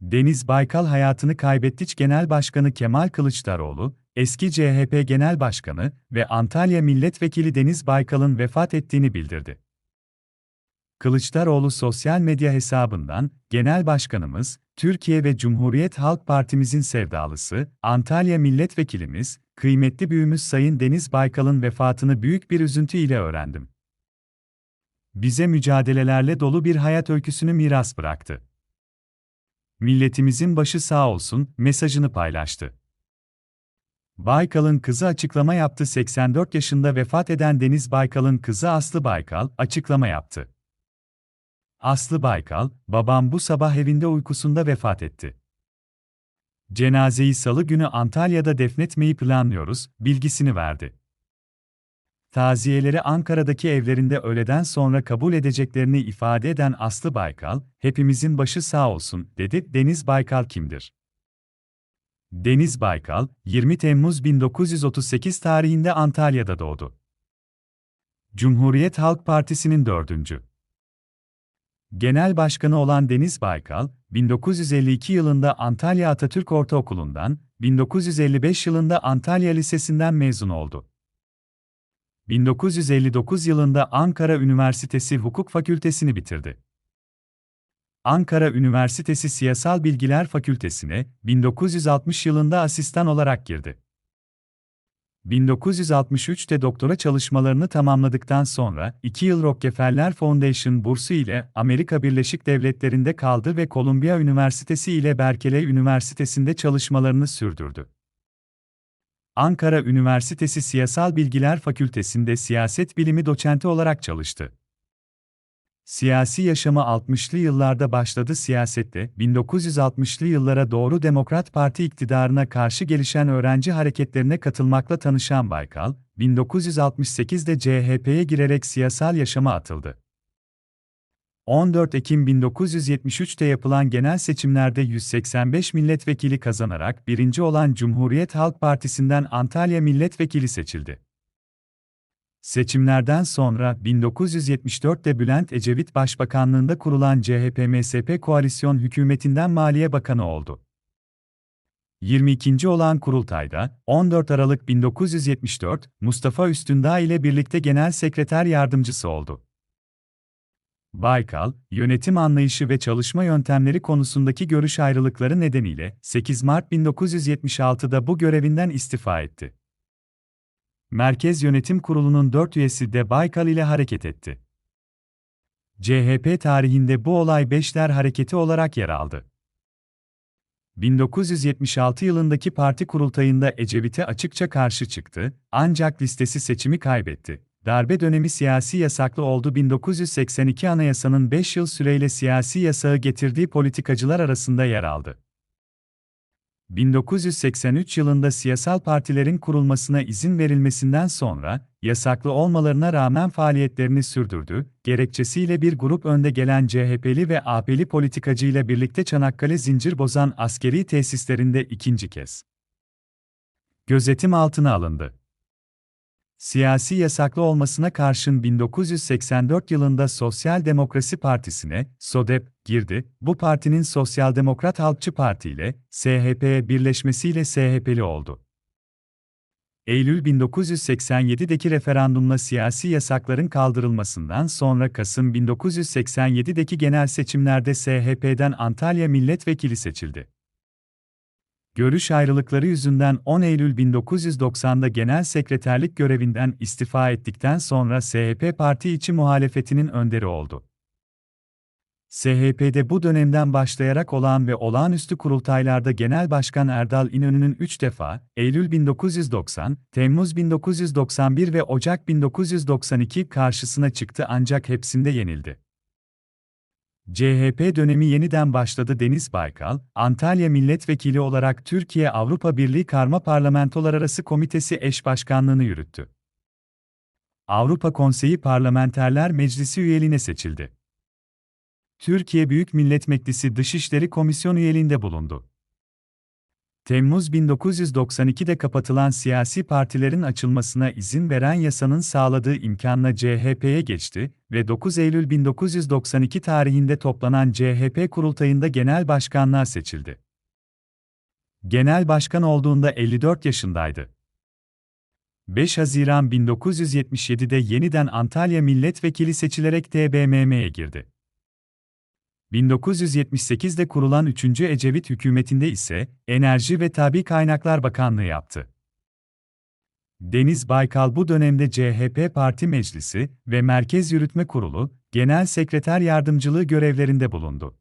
Deniz Baykal hayatını kaybetti. Genel Başkanı Kemal Kılıçdaroğlu, eski CHP Genel Başkanı ve Antalya Milletvekili Deniz Baykal'ın vefat ettiğini bildirdi. Kılıçdaroğlu sosyal medya hesabından, Genel Başkanımız, Türkiye ve Cumhuriyet Halk Partimizin sevdalısı, Antalya Milletvekilimiz, kıymetli büyüğümüz Sayın Deniz Baykal'ın vefatını büyük bir üzüntü ile öğrendim. Bize mücadelelerle dolu bir hayat öyküsünü miras bıraktı. Milletimizin başı sağ olsun mesajını paylaştı. Baykal'ın kızı açıklama yaptı. 84 yaşında vefat eden Deniz Baykal'ın kızı Aslı Baykal açıklama yaptı. Aslı Baykal, babam bu sabah evinde uykusunda vefat etti. Cenazeyi salı günü Antalya'da defnetmeyi planlıyoruz, bilgisini verdi. Taziyeleri Ankara'daki evlerinde öğleden sonra kabul edeceklerini ifade eden Aslı Baykal, hepimizin başı sağ olsun, dedi. Deniz Baykal kimdir? Deniz Baykal, 20 Temmuz 1938 tarihinde Antalya'da doğdu. Cumhuriyet Halk Partisi'nin dördüncü. Genel Başkanı olan Deniz Baykal, 1952 yılında Antalya Atatürk Ortaokulu'ndan, 1955 yılında Antalya Lisesi'nden mezun oldu. 1959 yılında Ankara Üniversitesi Hukuk Fakültesini bitirdi. Ankara Üniversitesi Siyasal Bilgiler Fakültesine 1960 yılında asistan olarak girdi. 1963'te doktora çalışmalarını tamamladıktan sonra 2 yıl Rockefeller Foundation bursu ile Amerika Birleşik Devletleri'nde kaldı ve Columbia Üniversitesi ile Berkeley Üniversitesi'nde çalışmalarını sürdürdü. Ankara Üniversitesi Siyasal Bilgiler Fakültesi'nde siyaset bilimi doçenti olarak çalıştı. Siyasi yaşamı 60'lı yıllarda başladı siyasette, 1960'lı yıllara doğru Demokrat Parti iktidarına karşı gelişen öğrenci hareketlerine katılmakla tanışan Baykal, 1968'de CHP'ye girerek siyasal yaşama atıldı. 14 Ekim 1973'te yapılan genel seçimlerde 185 milletvekili kazanarak birinci olan Cumhuriyet Halk Partisi'nden Antalya milletvekili seçildi. Seçimlerden sonra 1974'te Bülent Ecevit Başbakanlığında kurulan CHP-MSP koalisyon hükümetinden Maliye Bakanı oldu. 22. olan kurultayda 14 Aralık 1974 Mustafa Üstündağ ile birlikte genel sekreter yardımcısı oldu. Baykal, yönetim anlayışı ve çalışma yöntemleri konusundaki görüş ayrılıkları nedeniyle 8 Mart 1976'da bu görevinden istifa etti. Merkez Yönetim Kurulu'nun dört üyesi de Baykal ile hareket etti. CHP tarihinde bu olay Beşler Hareketi olarak yer aldı. 1976 yılındaki parti kurultayında Ecevit'e açıkça karşı çıktı, ancak listesi seçimi kaybetti. Darbe dönemi siyasi yasaklı oldu 1982 anayasanın 5 yıl süreyle siyasi yasağı getirdiği politikacılar arasında yer aldı. 1983 yılında siyasal partilerin kurulmasına izin verilmesinden sonra, yasaklı olmalarına rağmen faaliyetlerini sürdürdü, gerekçesiyle bir grup önde gelen CHP'li ve AP'li politikacı ile birlikte Çanakkale zincir bozan askeri tesislerinde ikinci kez gözetim altına alındı. Siyasi yasaklı olmasına karşın 1984 yılında Sosyal Demokrasi Partisi'ne, SODEP, girdi. Bu partinin Sosyal Demokrat Halkçı Parti ile, SHP'ye birleşmesiyle SHP'li oldu. Eylül 1987'deki referandumla siyasi yasakların kaldırılmasından sonra Kasım 1987'deki genel seçimlerde SHP'den Antalya milletvekili seçildi. Görüş ayrılıkları yüzünden 10 Eylül 1990'da genel sekreterlik görevinden istifa ettikten sonra SHP parti içi muhalefetinin önderi oldu. SHP'de bu dönemden başlayarak olan ve olağanüstü kurultaylarda Genel Başkan Erdal İnönü'nün 3 defa, Eylül 1990, Temmuz 1991 ve Ocak 1992 karşısına çıktı ancak hepsinde yenildi. CHP dönemi yeniden başladı Deniz Baykal, Antalya Milletvekili olarak Türkiye Avrupa Birliği Karma Parlamentolar Arası Komitesi eş başkanlığını yürüttü. Avrupa Konseyi Parlamenterler Meclisi üyeliğine seçildi. Türkiye Büyük Millet Meclisi Dışişleri Komisyon üyeliğinde bulundu. Temmuz 1992'de kapatılan siyasi partilerin açılmasına izin veren yasanın sağladığı imkanla CHP'ye geçti ve 9 Eylül 1992 tarihinde toplanan CHP kurultayında genel başkanlığa seçildi. Genel başkan olduğunda 54 yaşındaydı. 5 Haziran 1977'de yeniden Antalya milletvekili seçilerek TBMM'ye girdi. 1978'de kurulan 3. Ecevit hükümetinde ise Enerji ve Tabi Kaynaklar Bakanlığı yaptı. Deniz Baykal bu dönemde CHP Parti Meclisi ve Merkez Yürütme Kurulu, Genel Sekreter Yardımcılığı görevlerinde bulundu.